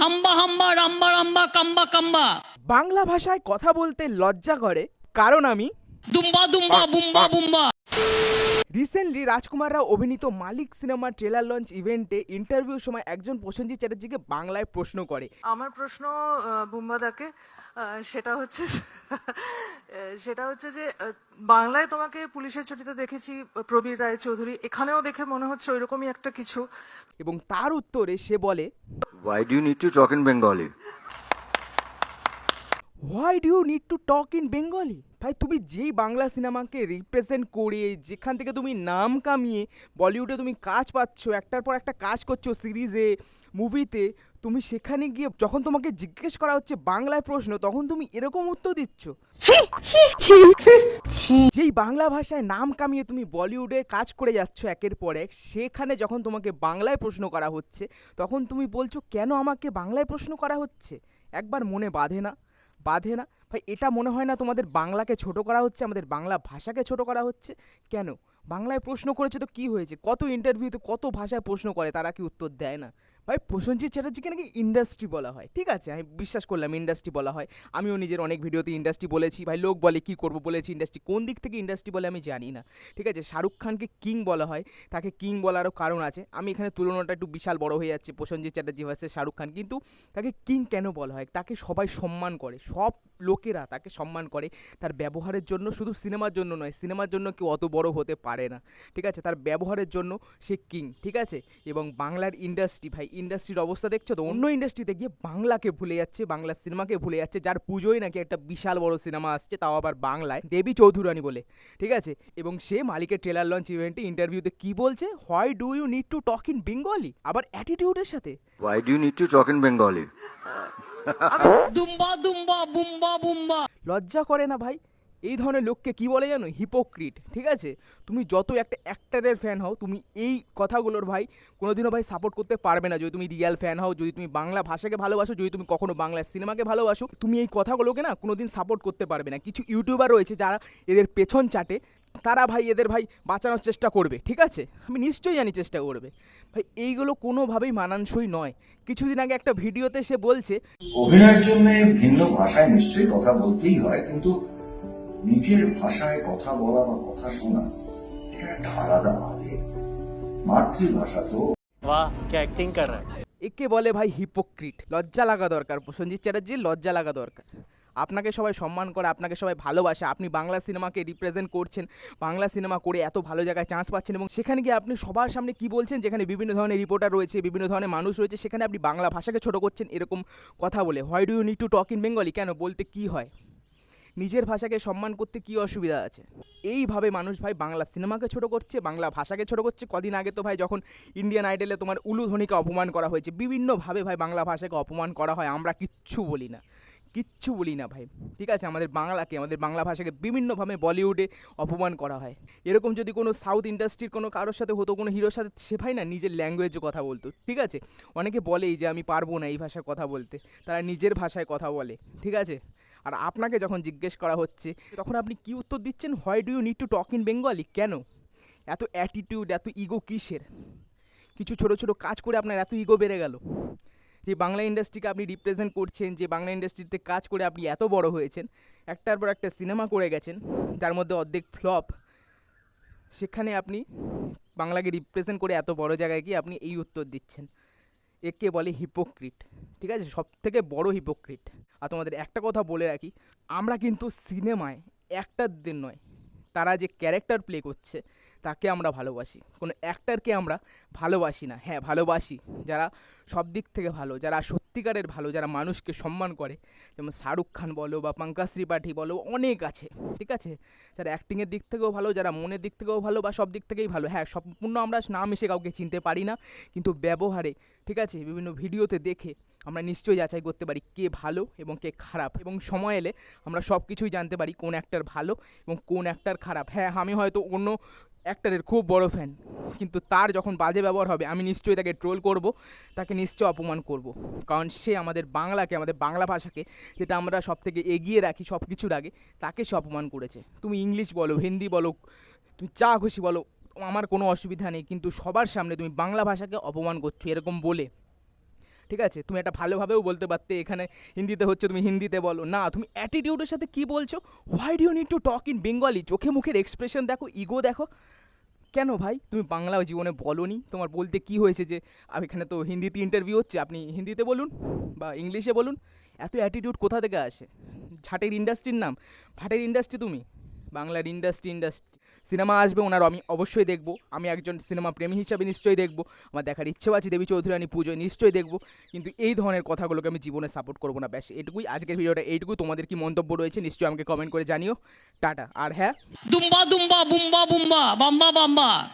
হাম্বা হাম্বা রাম্বা রাম্বা কাম্বা কাম্বা। বাংলা ভাষায় কথা বলতে লজ্জা করে কারণ আমি দুম্বা দুম্বা বুম্বা বুম্বা। রিসেন্টলি রাজকুমার রাও অভিনীত মালিক সিনেমার ট্রেলার লঞ্চ ইভেন্টে ইন্টারভিউর সময় একজন প্রসেনজিৎ চ্যাটার্জিকে বাংলায় প্রশ্ন করে। আমার প্রশ্ন বুম্বাদাকে সেটা হচ্ছে সেটা হচ্ছে যে বাংলায় তোমাকে পুলিশের ছুটিতে দেখেছি প্রবীর রায় চৌধুরী এখানেও দেখে মনে হচ্ছে ওইরকমই একটা কিছু। এবং তার উত্তরে সে বলে Why do you need to talk in Bengali? Why do you need to talk in Bengali ভাই, তুমি যেই বাংলা সিনেমাকে রিপ্রেজেন্ট করে, যেখান থেকে তুমি নাম কামিয়ে বলিউডে তুমি কাজ পাচ্ছ, একটার পর একটা কাজ করছ সিরিজে মুভিতে তুমি সেখানে গিয়ে যখন তোমাকে জিজ্ঞেস করা হচ্ছে বাংলায় প্রশ্ন তখন তুমি এরকম উত্তর দিচ্ছ। যেই বাংলা ভাষায় নাম কামিয়ে তুমি বলিউডে কাজ করে যাচ্ছ একের পর এক সেখানে যখন তোমাকে বাংলায় প্রশ্ন করা হচ্ছে তখন তুমি বলছো কেন আমাকে বাংলায় প্রশ্ন করা হচ্ছে? একবার মনে বাঁধে না বাঁধে না। ভাই এটা মনে হয় না তোমাদের বাংলাকে ছোট করা হচ্ছে আমাদের বাংলা ভাষাকে ছোট করা হচ্ছে? কেন? বাংলায় প্রশ্ন করেছে তো কি হয়েছে? কত ইন্টারভিউতে কত ভাষায় প্রশ্ন করে তারা কি উত্তর দেয় না? ভাই, প্রসেনজিৎ চ্যাটার্জিকে নাকি ইন্ডাস্ট্রি বলা হয়। ঠিক আছে? আমি বিশ্বাস করলাম ইন্ডাস্ট্রি বলা হয়। আমিও নিজের অনেক ভিডিওতে ইন্ডাস্ট্রি বলেছি। ভাই, লোক বলে, কি করব বলেছি ইন্ডাস্ট্রি কোন দিক থেকে ইন্ডাস্ট্রি বলে আমি জানি না। ঠিক আছে? শাহরুখ খানকে কিং বলা হয়। তাকে কিং বলারও কারণ আছে। আমি এখানে তুলনাটা একটু বিশাল বড় হয়ে যাচ্ছে প্রসেনজিৎ চ্যাটার্জি ভার্সেস শাহরুখ খান। কিন্তু তাকে কিং কেন বলা হয়? তাকে সবাই সম্মান করে। সব লোকেরা তাকে সম্মান করে। তার ব্যবহারের জন্য শুধু সিনেমার জন্য নয়, সিনেমার জন্য কেউ অত বড় হতে পারে না। ঠিক আছে? তার ব্যবহারের জন্য সে কিং। ঠিক আছে? এবং বাংলার ইন্ডাস্ট্রি ভাই ইন্ডাস্ট্রির অবস্থা দেখছ তো? অন্য ইন্ডাস্ট্রিতে গিয়ে বাংলাকে ভুলে যাচ্ছে বাংলা সিনেমাকে ভুলে যাচ্ছে যার পুজোয় নাকি একটা বিশাল বড় সিনেমা আসছে তাও আবার বাংলায়। দেবী চৌধুরানী বলে ঠিক আছে? এবং সে মালিকের ট্রেলার লঞ্চ ইভেন্টে ইন্টারভিউতে কি বলছে? Why do you need to talk in Bengali আবার অ্যাটিটিউডের সাথে। Why do you need to talk in Bengali? দুম্বা দুম্বা বুম্বা বুম্বা। লজ্জা করে না ভাই? এই ধরনের লোককে কি বলে জানো? হিপোক্রিট ঠিক আছে? তুমি যত একটা অ্যাক্টারের ফ্যান হও, তুমি এই কথাগুলোর ভাই কোনোদিনও ভাই সাপোর্ট করতে পারবে না। যদি তুমি রিয়াল ফ্যান হও, যদি তুমি বাংলা ভাষাকে ভালোবাসো, যদি তুমি কখনো বাংলা সিনেমাকে ভালোবাসো, তুমি এই কথাগুলোকে না কোনোদিন সাপোর্ট করতে পারবে না। কিছু ইউটিউবার রয়েছে যারা এদের পেছন চাটে, তারা ভাই এদের ভাই বাঁচানোর চেষ্টা করবে, ঠিক আছে? আমি নিশ্চয়ই জানি চেষ্টা করবে। ভাই, এইগুলো কোনোভাবেই মানানসই নয়। কিছুদিন আগে একটা ভিডিওতে সে বলছে, অভিনয়ের জন্য ভিন্ন ভাষায় নিশ্চয়ই কথা বলতেই হয়, কিন্তু নিজের ভাষায় কথা বলা বা কথা শোনা এটা একটা আলাদা আবেগ। মাতৃভাষা তো একে বলে ভাই হিপোক্রিট লজ্জা লাগা দরকার। প্রসঞ্জিৎ চ্যাটার্জির লজ্জা লাগা দরকার। আপনাকে সবাই সম্মান করে আপনাকে সবাই ভালোবাসে আপনি বাংলা সিনেমাকে রিপ্রেজেন্ট করছেন বাংলা সিনেমা করে এত ভালো জায়গায় চান্স পাচ্ছেন এবং সেখানে গিয়ে আপনি সবার সামনে কি বলছেন যেখানে বিভিন্ন ধরনের রিপোর্টার রয়েছে বিভিন্ন ধরনের মানুষ রয়েছে সেখানে আপনি বাংলা ভাষাকে ছোট করছেন এরকম কথা বলে। Why do you need to talk in Bengali কেন? বলতে কি হয়? নিজের ভাষাকে সম্মান করতে কি অসুবিধা আছে? এইভাবে মানুষ ভাই বাংলা সিনেমাকে ছোট করছে, বাংলা ভাষাকে ছোট করছে। কদিন আগে তো ভাই যখন ইন্ডিয়ান আইডলে তোমার উলুধ্বনিকে অপমান করা হয়েছে, বিভিন্নভাবে ভাই বাংলা ভাষাকে অপমান করা হয়, আমরা কিচ্ছু বলি না। কিচ্ছু বলি না ভাই, ঠিক আছে? আমাদের বাংলাকে, আমাদের বাংলা ভাষাকে বিভিন্নভাবে বলিউডে অপমান করা হয়। এরকম যদি কোনো সাউথ ইন্ডাস্ট্রির কোনো কারোর সাথে হতো, কোনো হিরোর সাথে, সে ভাই না নিজের ল্যাঙ্গুয়েজে কথা বলতো, ঠিক আছে? অনেকে বলেই যে, আমি পারব না এই ভাষায় কথা বলতে। তারা নিজের ভাষায় কথা বলে, ঠিক আছে? আর আপনাকে যখন জিজ্ঞেস করা হচ্ছে, তখন আপনি কি উত্তর দিচ্ছেন? Why do you need to talk in Bengali কেন? এত অ্যাটিটিউড এত ইগো কিসের? কিছু ছোট ছোট কাজ করে আপনার এত ইগো বেড়ে গেল। যে বাংলা ইন্ডাস্ট্রিকে আপনি রিপ্রেজেন্ট করছেন, যে বাংলা ইন্ডাস্ট্রিতে কাজ করে আপনি এত বড় হয়েছেন, একটার পর একটা সিনেমা করে গেছেন, যার মধ্যে অর্ধেক ফ্লপ সেখানে আপনি বাংলাকে রিপ্রেজেন্ট করে এত বড় জায়গায় গিয়ে আপনি এই উত্তর দিচ্ছেন। একে বলে হিপোক্রিট ঠিক আছে? সব থেকে বড় হিপোক্রিট আর তোমাদের একটা কথা বলে রাখি, আমরা কিন্তু সিনেমায় একটার দিন নয়, তারা যে ক্যারেক্টার প্লে করছে, তাকে আমরা ভালোবাসি। কোনো অ্যাক্টারকে আমরা ভালোবাসি না। হ্যাঁ ভালোবাসি। যারা সব দিক থেকে ভালো, যারা সত্যিকারের ভালো, যারা মানুষকে সম্মান করে, যেমন শাহরুখ খান বলো বা পঙ্কজ ত্রিপাঠী বলো, অনেক আছে, ঠিক আছে? যারা অ্যাক্টিংয়ের দিক থেকেও ভালো, যারা মনের দিক থেকেও ভালো বা সব দিক থেকেই ভালো হ্যাঁ সম্পূর্ণ আমরা নাম এসে কাউকে চিনতে পারি না, কিন্তু ব্যবহারে, ঠিক আছে? বিভিন্ন ভিডিওতে দেখে আমরা নিশ্চয়ই যাচাই করতে পারি কে ভালো এবং কে খারাপ, এবং সময় এলে আমরা সব কিছুই জানতে পারি কোন অ্যাক্টার ভালো এবং কোন অ্যাক্টার খারাপ। হ্যাঁ আমি হয়তো অন্য অ্যাক্টারের খুব বড় ফ্যান কিন্তু তার যখন বাজে ব্যবহার হবে, আমি নিশ্চয়ই তাকে ট্রোল করব, তাকে নিশ্চয় অপমান করব। কারণ সে আমাদের বাংলাকে, আমাদের বাংলা ভাষাকে, যেটা আমরা সব থেকে এগিয়ে রাখি সব কিছুর আগে, তাকে সে অপমান করেছে। তুমি ইংলিশ বলো, হিন্দি বলো, তুমি চা খুশি বলো, আমার কোনো অসুবিধা নেই। কিন্তু সবার সামনে তুমি বাংলা ভাষাকে অপমান করছ, এরকম বলে। ঠিক আছে? তুমি একটা ভালোভাবেও বলতে পারতে, এখানে হিন্দিতে হচ্ছে তুমি হিন্দিতে বলো। না, তুমি অ্যাটিটিউডের সাথে কি বলছো? Why do need to talk in Bengali চোখে মুখের এক্সপ্রেশন দেখো ইগো দেখো। কেন ভাই? তুমি বাংলা জীবনে বলনি? তোমার বলতে কি হয়েছে যে আমি এখানে তো হিন্দিতে ইন্টারভিউ হচ্ছে, আপনি হিন্দিতে বলুন বা ইংলিশে বলুন। এত অ্যাটিটিউড কোথা থেকে আসে? ঝাটের ইন্ডাস্ট্রির নাম? ভাটের ইন্ডাস্ট্রি তুমি? বাংলার ইন্ডাস্ট্রি ইন্ডাস্ট্রি সিনেমা আসবে ওনার আমি অবশ্যই দেখব। আমি একজন সিনেমা প্রেমী হিসাবে নিশ্চয়ই দেখব। আমার দেখার ইচ্ছেও আছে দেবী চৌধুরানী রানী পুজোয় নিশ্চয়ই দেখব। কিন্তু এই ধরনের কথাগুলোকে আমি জীবনে সাপোর্ট করব না, ব্যাস, এটুকুই। আজকের ভিডিওটা এইটুকুই তোমাদের কি মন্তব্য রয়েছে নিশ্চয়ই আমাকে কমেন্ট করে জানিও। টাটা, আর হ্যাঁ। দুম্বা দুম্বা, বুম্বা বুম্বা, বাম্বা বাম্বা।